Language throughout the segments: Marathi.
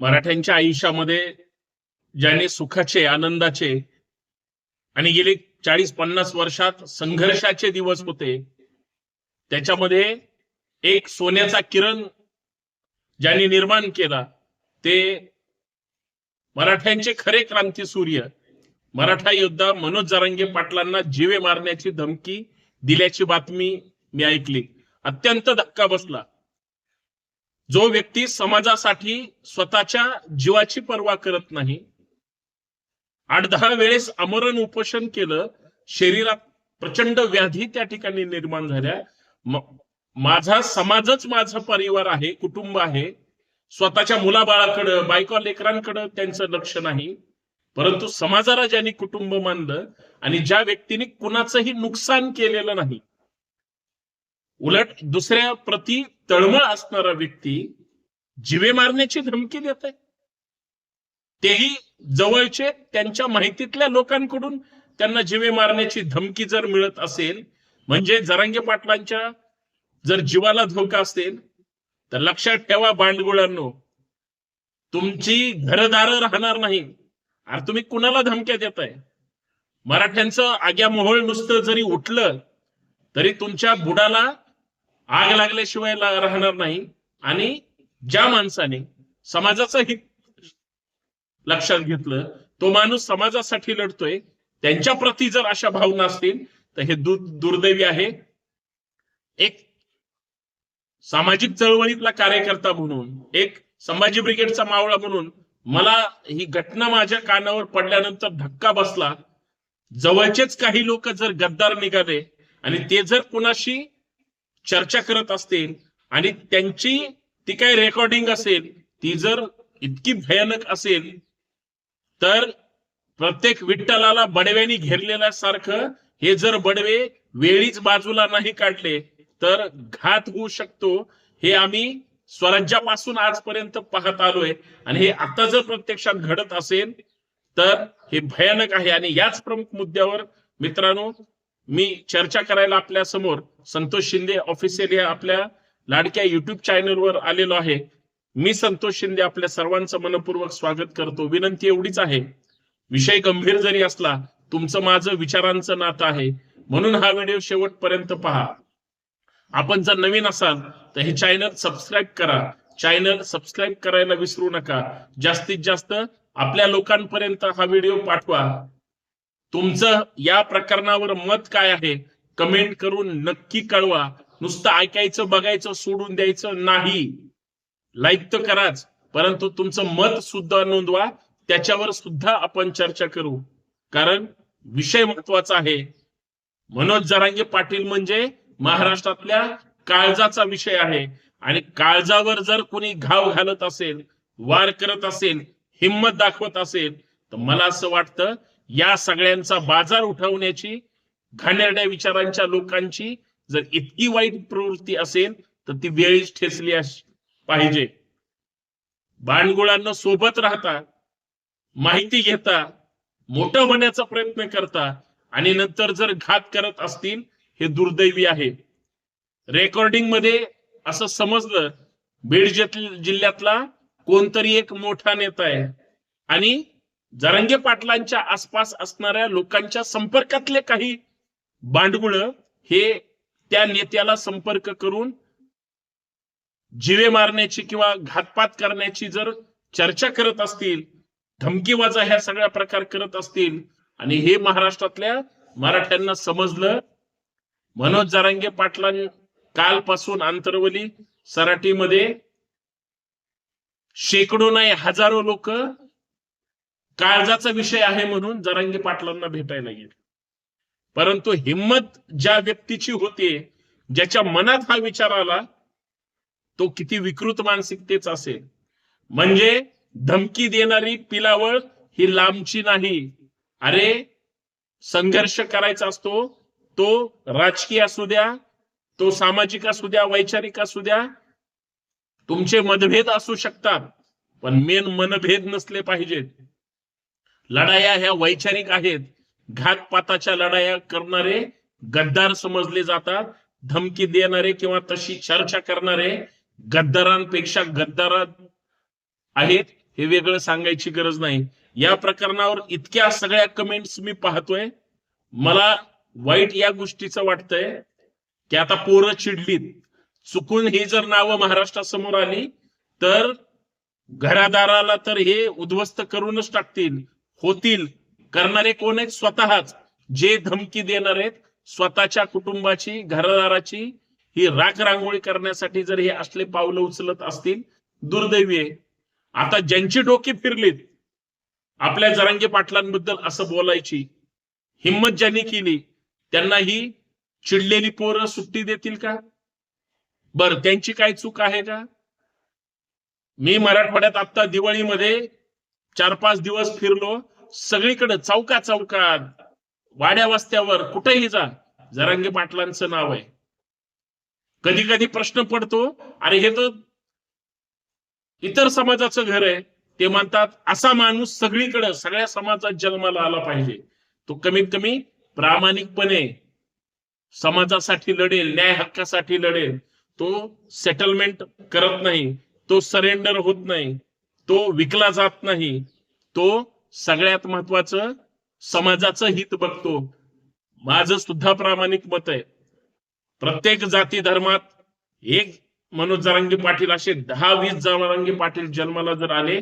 मराठ्यांच्या आयुष्यामध्ये ज्याने सुखाचे आनंदाचे आणि गेले चाळीस पन्नास वर्षात संघर्षाचे दिवस होते त्याच्यामध्ये एक सोन्याचा किरण ज्यांनी निर्माण केला ते मराठ्यांचे खरे क्रांती सूर्य मराठा योद्धा मनोज जरांगे पाटलांना जीवे मारण्याची धमकी दिल्याची बातमी मी ऐकली. अत्यंत धक्का बसला. जो व्यक्ती समाजासाठी स्वतःच्या जीवाची पर्वा करत नाही आठ दहा वेळेस आमरण उपोषण केलं शरीरात प्रचंड व्याधी त्या ठिकाणी निर्माण झाल्या. माझा समाजच माझा परिवार आहे कुटुंब आहे. स्वतःच्या मुलाबाळाकडं बायको लेकरांकडं त्यांचं लक्ष नाही. परंतु समाजाला ज्यांनी कुटुंब मानलं आणि ज्या व्यक्तीने कुणाचंही नुकसान केलेलं नाही उलट दुसऱ्या प्रती तळमळ असणारा व्यक्ती जिवे मारण्याची धमकी देत आहे तेही जवळचे त्यांच्या माहितीतल्या लोकांकडून त्यांना जिवे मारण्याची धमकी जर मिळत असेल म्हणजे जरांगे पाटलांच्या जर जीवाला धोका असेल तर लक्षात ठेवा बांडगुळांनो तुमची घरदार राहणार नाही. अरे तुम्ही कुणाला धमक्या देताय? मराठ्यांचं आग्या मोहोळ नुसतं जरी उठलं तरी तुमच्या बुडाला आग लागल्याशिवाय राहणार नाही. आणि ज्या माणसाने समाजाचं हित लक्षात घेतलं तो माणूस समाजासाठी लढतोय. त्यांच्या प्रती जर अशा भावना असतील तर हे दु दुर्दैवी आहे. एक सामाजिक चळवळीतला कार्यकर्ता म्हणून एक संभाजी ब्रिगेडचा मावळा म्हणून मला ही घटना माझ्या कानावर पडल्यानंतर धक्का बसला. जवळचेच काही लोक जर गद्दार निघाले आणि ते जर कुणाशी चर्चा करत असतील आणि त्यांची ती काय रेकॉर्डिंग असेल ती जर इतकी भयानक असेल तर प्रत्येक विठ्ठलाला बडव्यानी घेरलेल्यासारखं हे जर बडवे वेळीच बाजूला नाही काढले तर घात होऊ शकतो. हे आम्ही स्वराज्यापासून आजपर्यंत पाहत आलोय. आणि हे आता जर प्रत्यक्षात घडत असेल तर हे भयानक आहे. आणि याच प्रमुख मुद्द्यावर मित्रांनो मी चर्चा करायला आपल्यासमोर संतोष शिंदे ऑफिशियल या आपल्या लाडक्या युट्यूब चॅनलवर आलेलो आहे. मी संतोष शिंदे आपल्या सर्वांचं मनपूर्वक स्वागत करतो. विनंती एवढीच आहे विषय गंभीर जरी असला तुमचं माझं विचारांचं नातं आहे. म्हणून हा व्हिडिओ शेवटपर्यंत पहा. आपण जर नवीन असाल तर हे चॅनल सबस्क्राईब करा. चॅनल सबस्क्राईब करायला विसरू नका. जास्तीत जास्त आपल्या लोकांपर्यंत हा व्हिडिओ पाठवा. तुमचं या प्रकरणावर मत काय आहे? कमेंट करून नक्की कळवा. नुसतं ऐकायचं बघायचं सोडून द्यायचं नाही. लाईक तर कराच परंतु तुमचं मत सुद्धा नोंदवा. त्याच्यावर सुद्धा आपण चर्चा करू. कारण विषय महत्त्वाचा आहे. मनोज जरांगे पाटील म्हणजे महाराष्ट्रातल्या काळजाचा विषय आहे. आणि काळजावर जर कोणी घाव घालत असेल वार करत असेल हिंमत दाखवत असेल तर मला असं वाटतं या सगळ्यांचा बाजार उठवण्याची घाणेरड्या विचारांच्या लोकांची जर इतकी वाईट प्रवृत्ती असेल तर ती वेळीच ठेचली पाहिजे. भांडगुळांना सोबत राहता माहिती घेता मोठं होण्याचा प्रयत्न करता आणि नंतर जर घात करत असतील हे दुर्दैवी आहे. रेकॉर्डिंगमध्ये असं समजलं बीड जिल्ह्यातला कोणतरी एक मोठा नेता आहे. आणि जरंगे पाटलांच्या आसपास असणाऱ्या लोकांच्या संपर्कातले काही बांडगुळ हे त्या नेत्याला संपर्क करून जिवे मारण्याची किंवा घातपात करण्याची जर चर्चा करत असतील धमकीवाजा ह्या सगळ्या प्रकार करत असतील आणि हे महाराष्ट्रातल्या मराठ्यांना समजलं मनोज जरांगे पाटलां कालपासून आंतरवली सराटीमध्ये शेकडो नाही हजारो लोक काळजाचा विषय आहे म्हणून जरांगी पाटलांना भेटायला गेले परंतु हिंमत ज्या व्यक्तीची होते ज्याच्या मनात हा विचार आला तो किती विकृत मानसिकतेच असेल. म्हणजे धमकी देणारी पिलावळ ही लांबची नाही. अरे संघर्ष करायचा असतो तो राजकीय असू द्या तो सामाजिक असू द्या वैचारिक असू द्या तुमचे मतभेद असू शकतात पण मेन मनभेद नसले पाहिजेत. लढाया ह्या वैचारिक आहेत. घातपाताच्या लढाया करणारे गद्दार समजले जातात. धमकी देणारे किंवा तशी चर्चा करणारे गद्दारांपेक्षा गद्दार आहेत हे वेगळं सांगायची गरज नाही. या प्रकरणावर इतक्या सगळ्या कमेंट्स मी पाहतोय. मला वाईट या गोष्टीचं वाटतंय की आता पोरं चिडलीत. चुकून ही जर नावं महाराष्ट्रासमोर आली तर घरादाराला तर हे उद्ध्वस्त करूनच टाकतील. होतील. करणारे कोण आहेत? स्वतःच. जे धमकी देणार आहेत स्वतःच्या कुटुंबाची घरदाराची ही राख रांगोळी करण्यासाठी जर हे असले पावलं उचलत असतील दुर्दैवी आहे. आता ज्यांची डोकी फिरलीत आपल्या जरांगे पाटलांबद्दल असं बोलायची हिंमत ज्यांनी केली त्यांना ही चिडलेली पोरं सुट्टी देतील का? बर त्यांची काय चूक आहे का? मी मराठवाड्यात आता दिवाळीमध्ये चार पाच दिवस फिरलो सगळीकडे चौका चौकात वाड्या वस्त्यावर कुठेही जा जरांगे पाटलांचं नाव आहे. कधी कधी प्रश्न पडतो अरे हे तर इतर समाजाचं घर आहे. ते म्हणतात असा माणूस सगळीकडे सगळ्या समाजात जन्माला आला पाहिजे. तो कमीत कमी प्रामाणिकपणे समाजासाठी लढेल न्याय हक्कासाठी लढेल. तो सेटलमेंट करत नाही तो सरेंडर होत नाही. तो विकला जात नाही. तो सगळ्यात महत्वाचं समाजाचं हित बघतो. माझं सुद्धा प्रामाणिक मत आहे. प्रत्येक जाती धर्मात एक मनोज जरांगी पाटील असे दहा वीस जरांगी पाटील जन्माला जर आले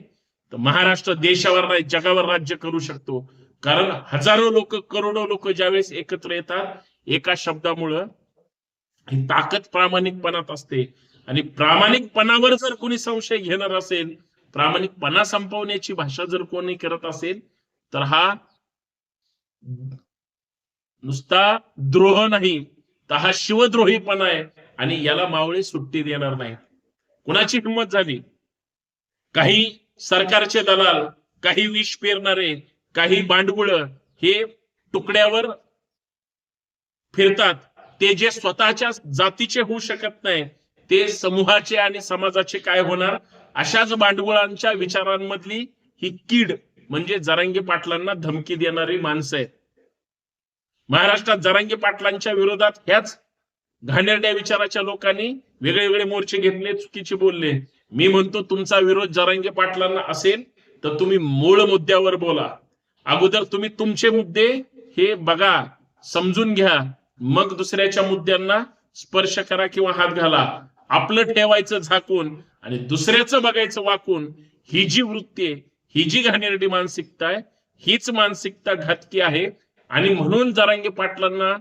तर महाराष्ट्र देशावर नाही जगावर राज्य करू शकतो. कारण हजारो लोक करोडो लोक ज्यावेळेस एकत्र येतात एका शब्दामुळं ही ताकद प्रामाणिकपणात असते. आणि प्रामाणिकपणावर जर कोणी संशय घेणार असेल प्रामाणिकपणा संपवण्याची भाषा जर कोणी करत असेल तर हा नुसता द्रोह नाही तर हा शिवद्रोहीपणा आहे आणि याला मावळे सुट्टी देणार नाही कुणाची हिंमत झाली? काही सरकारचे दलाल काही विष पेरणारे काही बांडगुळ हे तुकड्यावर फिरतात. ते जे स्वतःच्या जातीचे होऊ शकत नाही ते समूहाचे आणि समाजाचे काय होणार? अशाच भांडवळांच्या विचारांमधली ही कीड म्हणजे जरांगे पाटलांना धमकी देणारी माणसं आहेत. महाराष्ट्रात जरांगे पाटलांच्या विरोधात ह्याच घाणेरड्या विचाराच्या लोकांनी वेगळे वेगळे मोर्चे घेतले चुकीचे बोलले. मी म्हणतो तुमचा विरोध जरांगे पाटलांना असेल तर तुम्ही मूळ मुद्द्यावर बोला. अगोदर तुम्ही तुमचे मुद्दे हे बघा समजून घ्या. मग दुसऱ्याच्या मुद्द्यांना स्पर्श करा किंवा हात घाला. आपलं ठेवायचं झाकून आणि दुसऱ्याचं बघायचं वाकून ही जी वृत्ती आहे ही जी घाणेरडी मानसिकता आहे हीच मानसिकता घातकी आहे. आणि म्हणून जरांगे पाटलांना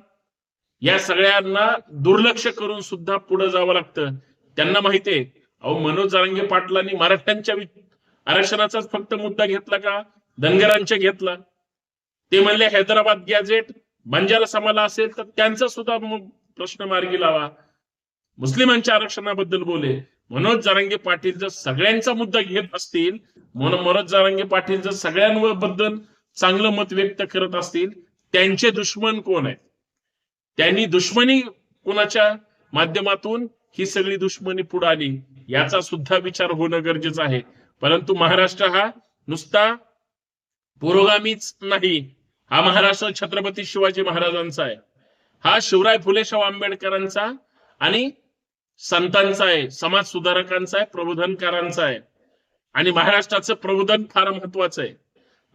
या सगळ्यांना दुर्लक्ष करून सुद्धा पुढे जावं लागतं. त्यांना माहितीये अहो मनोज जरांगे पाटलांनी मराठ्यांच्या आरक्षणाचाच फक्त मुद्दा घेतला का? धनगरांच्या घेतला. ते म्हणले हैदराबाद गॅजेट बंजारा समाला असेल तर त्यांचा सुद्धा प्रश्न मार्गी लावा. मुस्लिमांच्या आरक्षणाबद्दल बोले. मनोज जारांगे पाटील जर सगळ्यांचा मुद्दा घेत असतील म्हणून मनोज जारांगे पाटील जर सगळ्यांबद्दल चांगलं मत व्यक्त करत असतील त्यांचे दुश्मन कोण आहेत? त्यांनी दुश्मनी कोणाच्या माध्यमातून ही सगळी दुश्मनी पुढे आली याचा सुद्धा विचार होणं गरजेचं आहे. परंतु महाराष्ट्र हा नुसता पुरोगामीच नाही. हा महाराष्ट्र छत्रपती शिवाजी महाराजांचा आहे. हा शिवराय फुले शाहू आंबेडकरांचा आणि संतांचा आहे समाज सुधारकांचा आहे प्रबोधनकारांचा आहे. आणि महाराष्ट्राचं प्रबोधन फार महत्वाचं आहे.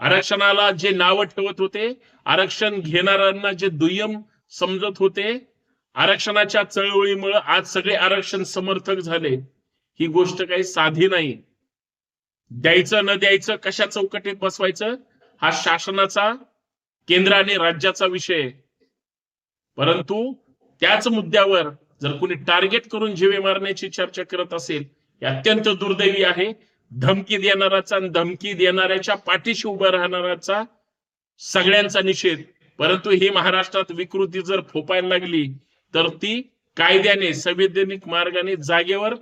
आरक्षणाला जे नावं ठेवत होते आरक्षण घेणाऱ्यांना जे दुय्यम समजत होते आरक्षणाच्या चळवळीमुळे आज सगळे आरक्षण समर्थक झाले. ही गोष्ट काही साधी नाही. द्यायचं न द्यायचं कशा चौकटीत बसवायचं हा शासनाचा केंद्र आणि राज्याचा विषय परंतु त्याच मुद्द्यावर जर कोणी टार्गेट करून जीवे मारण्याची चर्चा करत असेल हे अत्यंत दुर्दैवी आहे. धमकी देणाराचा आणि धमकी देणाऱ्याच्या पाठीशी उभा राहणाराचा सगळ्यांचा निषेध. परंतु ही महाराष्ट्रात विकृती जर फोपायला लागली तर ती कायद्याने संवैधानिक मार्गाने जागेवर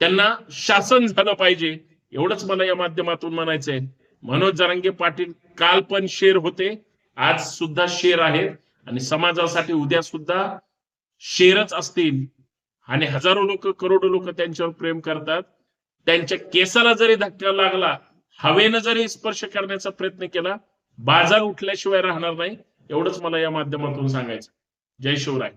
त्यांना शासन झालं पाहिजे. एवढंच मला या माध्यमातून म्हणायचंय. मनोज जरांगे पाटील काल पण शेर होते आज सुद्धा शेर आहेत. आणि समाजासाठी उद्या सुद्धा शेरच असतील आणि हजारो लोक करोडो लोक त्यांच्यावर प्रेम करतात. त्यांच्या केसाला जरी धक्का लागला हवेनं जरी स्पर्श करण्याचा प्रयत्न केला बाजार उठल्याशिवाय राहणार नाही. एवढंच मला या माध्यमातून सांगायचं जय शिवराय.